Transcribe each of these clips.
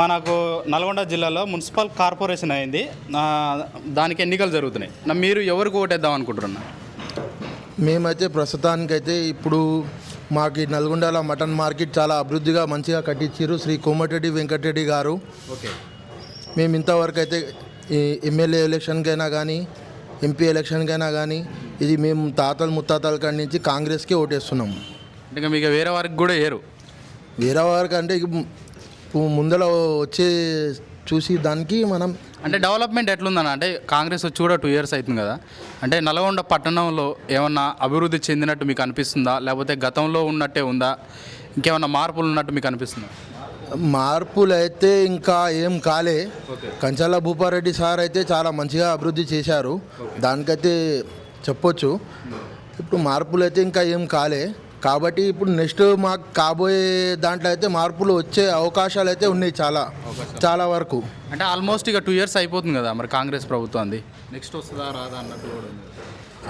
మనకు నల్గొండ జిల్లాలో municipal corporation అయింది. దానికి ఎన్నికలు జరుగుతున్నాయి. మీరు ఎవరికి ఓటేద్దాం అనుకుంటున్నా మేమైతే ప్రస్తుతానికైతే ఇప్పుడు మాకు ఈ నల్గొండల మటన్ మార్కెట్ చాలా అభివృద్ధిగా మంచిగా కట్టించారు శ్రీ కోమటిరెడ్డి వెంకటరెడ్డి గారు. ఓకే. మేము ఇంతవరకు అయితే ఈ ఎమ్మెల్యే ఎలక్షన్కైనా కానీ ఎంపీ ఎలక్షన్కైనా కానీ ఇది మేము తాతలు ముత్తాతల కాడి నుంచి కాంగ్రెస్కే ఓటేస్తున్నాం. ఇంకా మీకు వేరే వారికి కూడా వేరు వేరే వారికి అంటే ముందర వచ్చే చూసి దానికి మనం అంటే డెవలప్మెంట్ ఎట్లుందన్న? అంటే కాంగ్రెస్ వచ్చి కూడా టూ ఇయర్స్ అవుతుంది కదా. అంటే నల్గొండ పట్టణంలో ఏమన్నా అభివృద్ధి చెందినట్టు మీకు అనిపిస్తుందా? లేకపోతే గతంలో ఉన్నట్టే ఉందా? ఇంకేమన్నా మార్పులు ఉన్నట్టు మీకు అనిపిస్తుందా? మార్పులు అయితే ఇంకా ఏం కాలే. కంచాల భూపారెడ్డి సార్ అయితే చాలా మంచిగా అభివృద్ధి చేశారు. దానికైతే చెప్పొచ్చు. ఇప్పుడు మార్పులు అయితే ఇంకా ఏం కాలే. కాబట్టి ఇప్పుడు నెక్స్ట్ మాకు కాబోయే దాంట్లో అయితే మార్పులు వచ్చే అవకాశాలు అయితే ఉన్నాయి చాలా చాలా వరకు. అంటే ఆల్మోస్ట్ ఇక టూ ఇయర్స్ అయిపోతుంది కదా మరి కాంగ్రెస్ ప్రభుత్వం నెక్స్ట్ వస్తుందా రాదా అన్నట్టు కూడా ఉంది.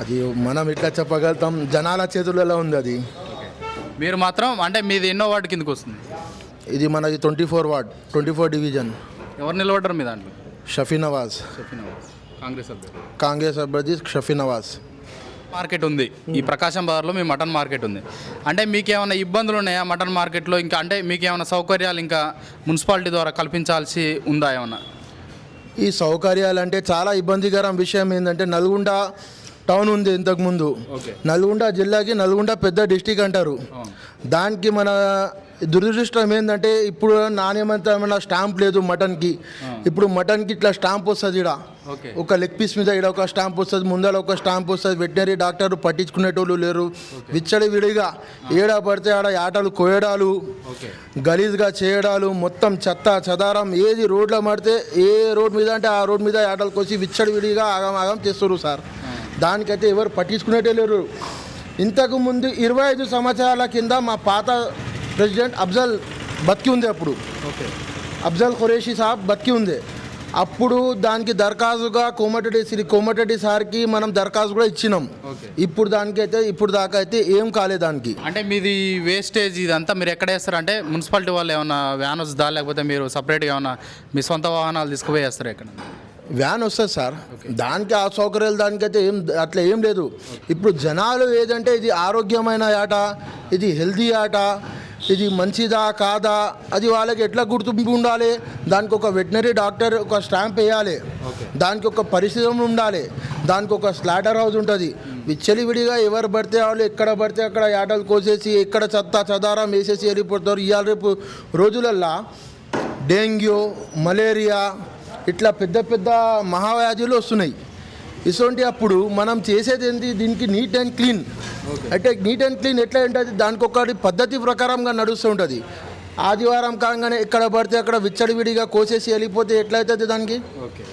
అది మనం ఎట్లా చెప్పగలుగుతాం? జనాల చేతులలో ఉంది అది? మీరు మాత్రం అంటే మీది ఎన్నో వార్డు కిందకి వస్తుంది? ఇది మనది twenty four ward twenty four division ఎవరు నిలబడ్డారు మీ దాంట్లో? షఫీ నవాజ్. కాంగ్రెస్ అభ్యర్థి. కాంగ్రెస్ అభ్యర్థి షఫీ నవాజ్. మార్కెట్ ఉంది. ఈ ప్రకాశం బజార్లో మీ మటన్ మార్కెట్ ఉంది. అంటే మీకు ఏమైనా ఇబ్బందులు ఉన్నాయా మటన్ మార్కెట్లో? ఇంకా అంటే మీకు ఏమైనా సౌకర్యాలు ఇంకా మున్సిపాలిటీ ద్వారా కల్పించాల్సి ఉందా ఏమన్నా? ఈ సౌకర్యాలు అంటే చాలా ఇబ్బందికరం విషయం ఏంటంటే నల్గొండ టౌన్ ఉంది ఇంతకుముందు. నల్గొండ జిల్లాకి నల్గొండ పెద్ద డిస్టిక్ అంటారు. దానికి మన దురదృష్టం ఏంటంటే ఇప్పుడు నాణ్యమంత ఏమైనా స్టాంప్ లేదు మటన్కి. ఇప్పుడు మటన్కి ఇట్లా స్టాంప్ వస్తుంది ఇక్కడ ఒక లెగ్ పీస్ మీద ఇక్కడ ఒక స్టాంప్ వస్తుంది ముందర ఒక స్టాంప్ వస్తుంది వెటనరీ డాక్టర్ పట్టించుకునేటోళ్ళు లేరు. విచ్చడి విడిగా ఏడా పడితే ఆడ ఆటలు కోయడాలు గలీజ్గా చేయడాలు మొత్తం చెత్త చెదారం ఏది రోడ్లో పడితే ఏ రోడ్ మీద అంటే ఆ రోడ్ మీద ఆటలు కోసి విచ్చడి విడిగా ఆగం ఆగం చేస్తారు సార్. దానికైతే ఎవరు పట్టించుకునేటే లేరు. ఇంతకు ముందు ఇరవై ఐదు సంవత్సరాల కింద మా పాత ప్రెసిడెంట్ అఫ్జల్ బతికి ఉంది అప్పుడు. ఓకే. అఫ్జల్ ఖురేషి సాబ్ బతికి ఉంది. అప్పుడు దానికి దరఖాస్తుగా కోమటిరెడ్డి శ్రీ కోమటిరెడ్డి సార్కి మనం దరఖాస్తు కూడా ఇచ్చినాం. ఓకే. ఇప్పుడు దానికైతే ఇప్పుడు దాకా అయితే ఏం కాలేదు దానికి. అంటే మీది వేస్టేజ్ ఇదంతా మీరు ఎక్కడ వేస్తారు? అంటే మున్సిపాలిటీ వాళ్ళు ఏమన్నా వ్యాన్ వస్తుందా? లేకపోతే మీరు సపరేట్గా ఏమన్నా మీ సొంత వాహనాలు తీసుకుపోయి వేస్తారు ఎక్కడ? వ్యాన్ వస్తుంది సార్. దానికి ఆ సౌకర్యాలు దానికైతే ఏం అట్లా ఏం లేదు. ఇప్పుడు జనాలు ఏదంటే ఇది ఆరోగ్యమైన ఆట ఇది హెల్తీ ఆట ఇది మంచిదా కాదా అది వాళ్ళకి ఎట్లా గుర్తింపు ఉండాలి? దానికి ఒక వెటనరీ డాక్టర్ ఒక స్టాంప్ వేయాలి. దానికి ఒక పరిశ్రమ ఉండాలి. దానికి ఒక స్లాటర్ హౌస్ ఉంటుంది. విచ్చలివిడిగా ఎవరు పడితే వాళ్ళు ఎక్కడ పడితే అక్కడ ఆటలు కోసేసి ఎక్కడ చెత్త చదారం వేసేసి వెళ్ళిపోతారు. ఇవాళ రేపు రోజులల్లా డెంగ్యూ మలేరియా ఇట్లా పెద్ద పెద్ద మహావ్యాధులు వస్తున్నాయి. ఇటువంటి అప్పుడు మనం చేసేది ఏంటి? దీనికి నీట్ అండ్ క్లీన్. అంటే నీట్ అండ్ క్లీన్ ఎట్లా ఉంటుంది? దానికి ఒకటి పద్ధతి ప్రకారంగా నడుస్తూ ఉంటుంది. ఆదివారం కాగానే ఎక్కడ పడితే అక్కడ విచ్చడివిడిగా కోసేసి వెళ్ళిపోతే ఎట్లయితుంది దానికి? ఓకే.